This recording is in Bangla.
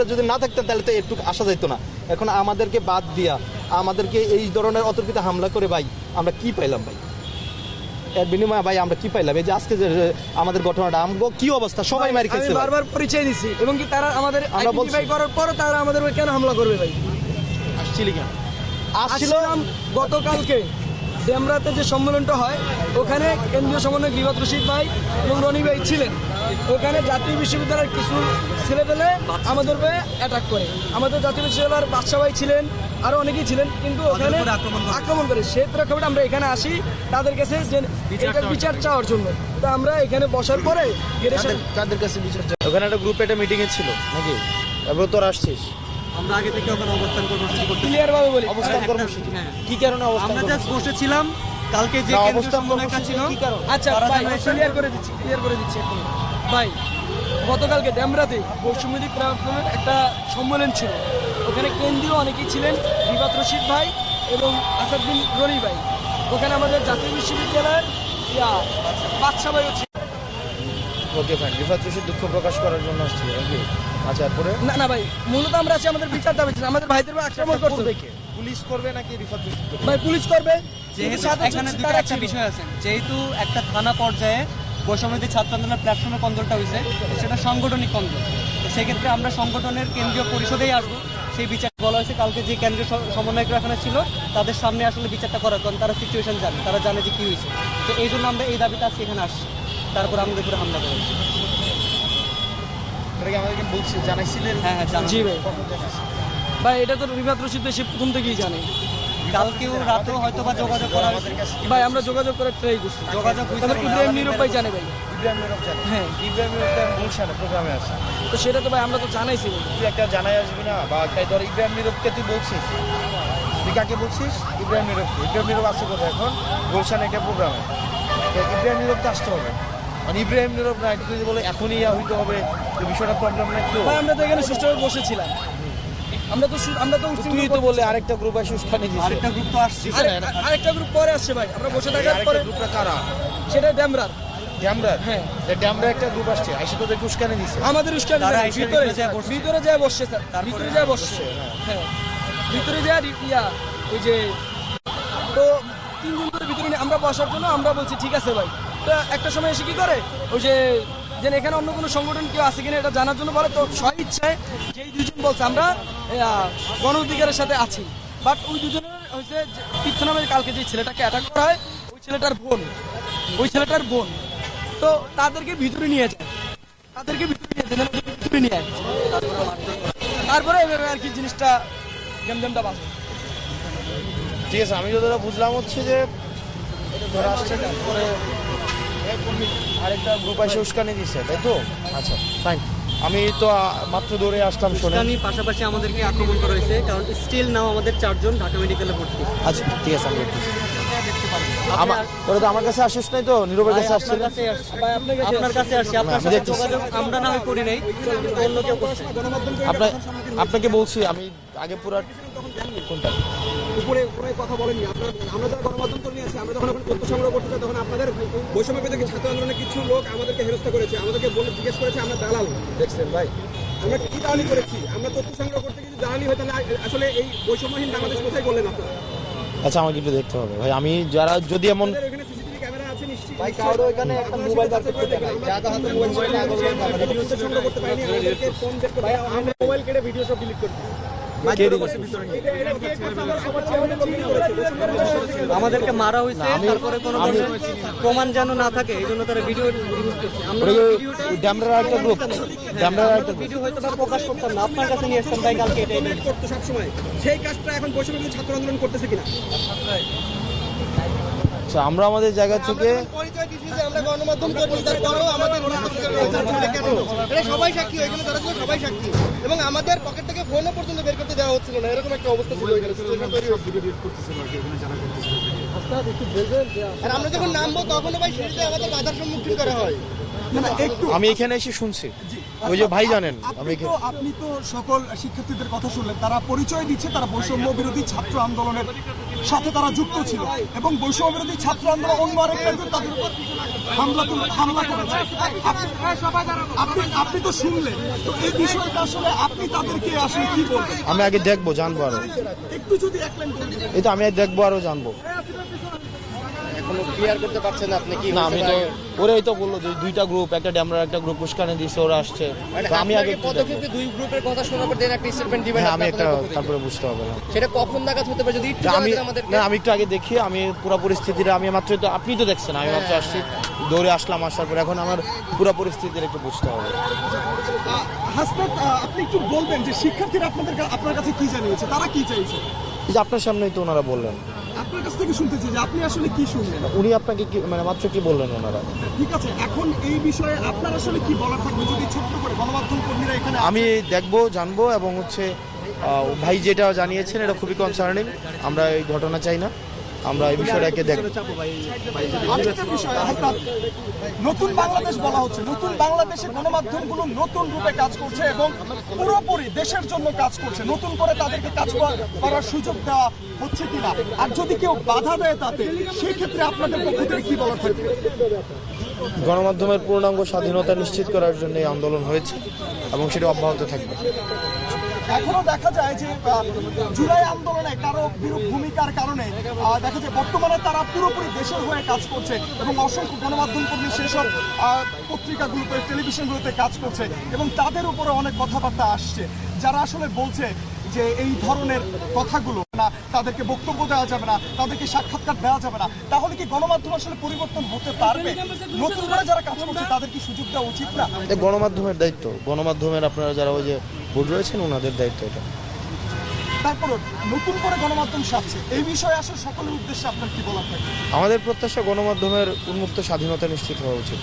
আপনারা যদি না থাকতেন তাহলে তো একটু আসা যেত না। এখন আমাদেরকে বাদ দিয়া আমাদেরকে এই ধরনের অতর্কিত হামলা করে ভাই আমরা কি পাইলাম ভাই? এর বিনিময়ে ভাই আমরা কি পাইলাম? এই যে আজকে যে আমাদের ঘটনাটা আমগো কি অবস্থা? সবাই মারি ভাই। বারবার পরিচয় দিচ্ছি এবং কি তারা আমাদের। আইডেন্টিফাই করার পরও তারা আমাদের কেন হামলা করবে ভাই? আসছিল আসছিল। গতকালকে। ডেমরাতে যে সম্মেলনটা হয় ওখানে কেন্দ্রীয় সমন্বয় বিবাদ রশিদ ভাই এবং রনি ভাই ছিলেন। ওখানে জাতীয় বিশ্ববিদ্যালয়ের কিছু ছেলেপেলে আমাদের উপরে অ্যাটাক করে। আমাদের জাতীয় বিশ্ববিদ্যালয়ের বাদশা ভাই ছিলেন আরও অনেকেই ছিলেন কিন্তু ওখানে আক্রমণ করে। সে প্রেক্ষাপটে আমরা এখানে আসি তাদের কাছে যে বিচার চাওয়ার জন্য। তো আমরা এখানে বসার পরে তাদের কাছে বিচার চাই? ওখানে একটা গ্রুপে একটা মিটিংয়ে ছিল নাকি? তারপর তোর আসছিস। আমরা আগে থেকে ওখানে অবস্থান কর্মসূচি করতে ক্লিয়ার ভাবে বলি। অবস্থান কর্মসূচি। হ্যাঁ। কি কারণে অবস্থান আমরা জাস্ট বসেছিলাম কালকে যে কেন্দ্রীয় ছিল? আচ্ছা ক্লিয়ার করে দিচ্ছি ক্লিয়ার করে দিচ্ছি এখন। ভাই গতকালকে ড্যামরাতে পশ্চিমবঙ্গ প্ল্যাটফর্মের একটা সম্মেলন ছিল। ওখানে কেন্দ্রীয় অনেকেই ছিলেন বিবাদ রশিদ ভাই এবং আসাদুদ্দিন রনি ভাই। ওখানে আমাদের জাতীয় বিশ্ববিদ্যালয়ের ইয়া বাদশা ভাইও ছিল ওকে ফাইন রিফাত রশিদ দুঃখ প্রকাশ করার জন্য আসছিল নাকি? আচ্ছা না না ভাই মূলত আমরা আছি আমাদের বিচার দাবি ছিল আমাদের ভাইদের উপর আক্রমণ করছে। পুলিশ করবে নাকি রিফাত রশিদ ভাই পুলিশ করবে। যেহেতু এখানে দুটো একটা বিষয় আছে যেহেতু একটা থানা পর্যায়ে বৈষম্যদী ছাত্র আন্দোলনের প্ল্যাটফর্মে কন্দলটা হয়েছে সেটা সাংগঠনিক কন্দল। সেক্ষেত্রে আমরা সংগঠনের কেন্দ্রীয় পরিষদেই আসব সেই বিচার বলা হয়েছে কালকে যে কেন্দ্রীয় সমন্বয়করা এখানে ছিল তাদের সামনে আসলে বিচারটা করার কারণ তারা সিচুয়েশন জানে তারা জানে যে কী হয়েছে। তো এই জন্য আমরা এই দাবিতে আজকে এখানে আসছি। তারপর আমাদের উপরে হামলা করা হয়েছে। জানাইছিলেন? হ্যাঁ হ্যাঁ জানো জি ভাই। ভাই এটা তো রিফাত রশিদ সে প্রথম থেকেই জানে। কালকেও রাতেও হয়তো বা যোগাযোগ করা হয়েছে। ভাই আমরা যোগাযোগ করে ট্রাই করছি। যোগাযোগ ইব্রাহিম নিরূপ ভাই জানে ভাই। ইব্রাহিম জানে। হ্যাঁ। ইব্রাহিম নীরব গুলশানে প্রোগ্রামে আছে। তো সেটা তো ভাই আমরা তো জানাইছি তুই একটা জানাই আসবি না? বা তাই ধর ইব্রাহিম তুই বলছিস। তুই কাকে বলছিস? ইব্রাহিম ইব্রাহিম আছে কোথায় এখন? গুলশানে একটা প্রোগ্রামে। ইব্রাহিম নীরবকে আসতে হবে। মানে ইব্রাহিম নীরব না যদি বলে এখনই ইয়া হইতে হবে বিষয়টা প্রবলেম না আমরা তো এখানে বসেছিলাম। আমরা তো আমরা তো তুই তো বলে আরেকটা গ্রুপ আসে উস্কানি দিছে। আরেকটা গ্রুপ তো আসছে। আরেকটা গ্রুপ পরে আসছে ভাই। আমরা বসে থাকার আরেকটা পরে গ্রুপটা কারা? সেটা ড্যামরার। ড্যামরা হ্যাঁ। ড্যামরা একটা গ্রুপ আসছে। আইসে তোদের উস্কানি দিছে। আমাদের উস্কানি ভিতরে ভিতরে যায় বসছে। ভিতরে যায় বসছে স্যার ভিতরে যায় বসছে হ্যাঁ। ভিতরে যায় ইয়া ওই যে তো তিনজন করে ভিতরে নিয়ে আমরা বসার জন্য আমরা বলছি ঠিক আছে ভাই। তো একটা সময় এসে কি করে? ওই যে যেন এখানে অন্য কোনো সংগঠন কেউ আছে কিনা এটা জানার জন্য বলে তো স্ব ইচ্ছায় যেই দুজন বলছে আমরা গণ অধিকারের সাথে আছি। বাট ওই দুজনের হচ্ছে যে তীর্থ নামের কালকে যে ছেলেটাকে অ্যাটাক করা হয়, ওই ছেলেটার বোন। ওই ছেলেটার বোন। তো তাদেরকে ভিতরে নিয়ে যায়। তাদেরকে ভিতরে নিয়ে যায় ভিতরে নিয়ে যায়। তারপরে এভাবে আর কি জিনিসটা গেমজামটা বাজে। ঠিক আছে, আমি যতটা বুঝলাম হচ্ছে যে আরেকটা গ্রুপ এসে উস্কানি দিচ্ছে তাই তো? আচ্ছা ফাইন আমি তো মাত্র দৌড়ে আসলাম শুনে। আমি পাশাপাশি আমাদেরকে আক্রমণ করা হয়েছে কারণ স্টিল নাও আমাদের চারজন ঢাকা মেডিকেলে ভর্তি। আচ্ছা ঠিক আছে আমি আমার তোরা তো আমার কাছে আসিস নাই তো নীরবের কাছে আসছিল আপনার কাছে আসছি। আপনার কাছে সাথে যোগাযোগ আমরা না হয় করি নাই। অন্য কেউ করছে। আপনার আপনাকে বলছি আমি আগে পুরো কোনটা? উপরে উপরে কথা বলেননি। আপনার আমরা যারা গণমাধ্যম কর্মী আছি আমরা যখন এখন তথ্য সংগ্রহ করতে চাই তখন আপনাদের বৈষম্য বিরোধী ছাত্র আন্দোলনের কিছু লোক আমাদেরকে হেরস্তা করেছে। আমাদেরকে বলে জিজ্ঞেস করেছে আমরা দালাল। দেখছেন ভাই। আমরা কি দালালি করেছি? আমরা তথ্য সংগ্রহ করতে যদি দালালি হয় তাহলে আসলে এই বৈষম্যহীন বাংলাদেশ কোথায় বললেন আপনারা? আচ্ছা আমাকে একটু দেখতে হবে। ভাই আমি যারা যদি এমন মোবাইল কেটে ভিডিও সব ডিলিট করে আমাদেরকে মারা হয়েছে তারপরে কোনো প্রমাণ যেন না থাকে এই জন্য তারা ভিডিও ইউজ করছে। আমরা ওটা কি ভিডিওটা ড্যামরার একটা গ্রুপ ড্যামরার একটা গ্রুপ ভিডিও হয়তো প্রকাশ করতাম না আপনার কাছে নিয়ে আসতাম তাই কালকে এটাই করতো সবসময় সেই কাজটা এখন বৈষম্য ছাত্র আন্দোলন করতেছে কিনা? আচ্ছা আমরা আমাদের জায়গা থেকে এবং আমাদের পকেট থেকে ফোনও পর্যন্ত বের করতে দেওয়া হচ্ছিল না এরকম একটা অবস্থা ছিল। আর আমরা যখন নামবো তখনও ভাই সেটাতে আমাদের বাধার সম্মুখীন করা হয় আমি এখানে এসে শুনছি। ওই যে ভাই জানেন আমি আপনি তো সকল শিক্ষার্থীদের কথা শুনলেন। তারা পরিচয় দিচ্ছে তারা বৈষম্য বিরোধী ছাত্র আন্দোলনের সাথে তারা যুক্ত ছিল। এবং বৈষম্য বিরোধী ছাত্র আন্দোলন অন্য আরেকটা তাদের উপর হামলা হামলা করেছে। আপনি- আপনি তো শুনলেন। তো এই বিষয়টা আসলে আপনি তাদেরকে আসলে কি বলবেন? আমি আগে দেখব জানব আরও। একটু যদি এক লাইন তো আমি দেখব আরও জানব। এখনও ক্লিয়ার করতে পারছেন আপনি কি না আমি তো ওরাই তো বলল যে দুইটা গ্রুপ একটা একটা গ্রুপ উস্কানে দিচ্ছে ওরা আসছে। মানে আমি আগে পদক্ষেপে দুই গ্রুপের কথা শোনার পর দেন একটা স্টেটমেন্ট দিবেন হ্যাঁ আমি একটা থেকে। তারপরে বুঝতে হবে না। সেটা কখন নাগাদ হতে পারে? যদি আমি না আমি একটু আগে দেখি আমি পুরো পরিস্থিতিটা আমি মাত্র তো আপনি তো দেখছেন আমি মাত্র আসছি। দৌড়ে আসলাম আসার পর এখন আমার পুরো পরিস্থিতির একটু বুঝতে হবে। হাসনাত আপনি একটু বলবেন যে শিক্ষার্থীরা আপনাদের আপনার কাছে কি জানিয়েছে? তারা কি চাইছে? যে আপনার সামনেই তো ওনারা বললেন। আপনার কাছ থেকে শুনতে চাই যে আপনি আসলে কি শুনলেন? উনি আপনাকে কি মানে মাত্র কি বললেন ওনারা? ঠিক আছে এখন এই বিষয়ে আপনার আসলে কি বলার থাকবে? যদি ছোট্ট করে গণমাধ্যম কর্মীরা এখানে আমি দেখব জানব এবং হচ্ছে ভাই যেটা জানিয়েছেন এটা খুবই কনসার্নিং আমরা এই ঘটনা চাই না। আমরা এই বিষয়টাকে দেখব নতুন বাংলাদেশ বলা হচ্ছে। নতুন বাংলাদেশে গণমাধ্যমগুলো নতুন রূপে কাজ করছে এবং পুরোপুরি দেশের জন্য কাজ করছে। নতুন করে তাদেরকে কাজ করা- করার সুযোগ দেওয়া হচ্ছে কিনা? আর যদি কেউ বাধা দেয় তাতে সেক্ষেত্রে আপনাদের পক্ষ থেকে কি বলার থাকবে? গণমাধ্যমের পূর্ণাঙ্গ স্বাধীনতা নিশ্চিত করার জন্য এই আন্দোলন হয়েছে এবং সেটা অব্যাহত থাকবে। এখনও দেখা যায় যে জুলাই আন্দোলনে কারও বিরূপ ভূমিকার কারণে দেখা যায় বর্তমানে তারা পুরোপুরি দেশের হয়ে কাজ করছে এবং অসংখ্য গণমাধ্যম কর্মী সেসব পত্রিকাগুলোতে, টেলিভিশনগুলোতে কাজ করছে এবং তাদের উপরে অনেক কথাবার্তা আসছে। যারা আসলে বলছে যে এই ধরনের কথাগুলো না তাদেরকে বক্তব্য দেওয়া যাবে না তাদেরকে সাক্ষাৎকার দেওয়া যাবে না তাহলে কি গণমাধ্যম আসলে পরিবর্তন হতে পারবে? নতুন করে যারা কাজ করছে তাদের কি সুযোগ দেওয়া উচিত না? গণমাধ্যমের দায়িত্ব। গণমাধ্যমের আপনারা যারা ওই যে বোর্ড রয়েছেন ওনাদের দায়িত্ব এটা। তারপর নতুন করে গণমাধ্যম সাজছে এই বিষয়ে আসলে সকলের উদ্দেশ্যে আপনার কি থাকে? আমাদের প্রত্যাশা গণমাধ্যমের উন্মুক্ত স্বাধীনতা নিশ্চিত হওয়া উচিত।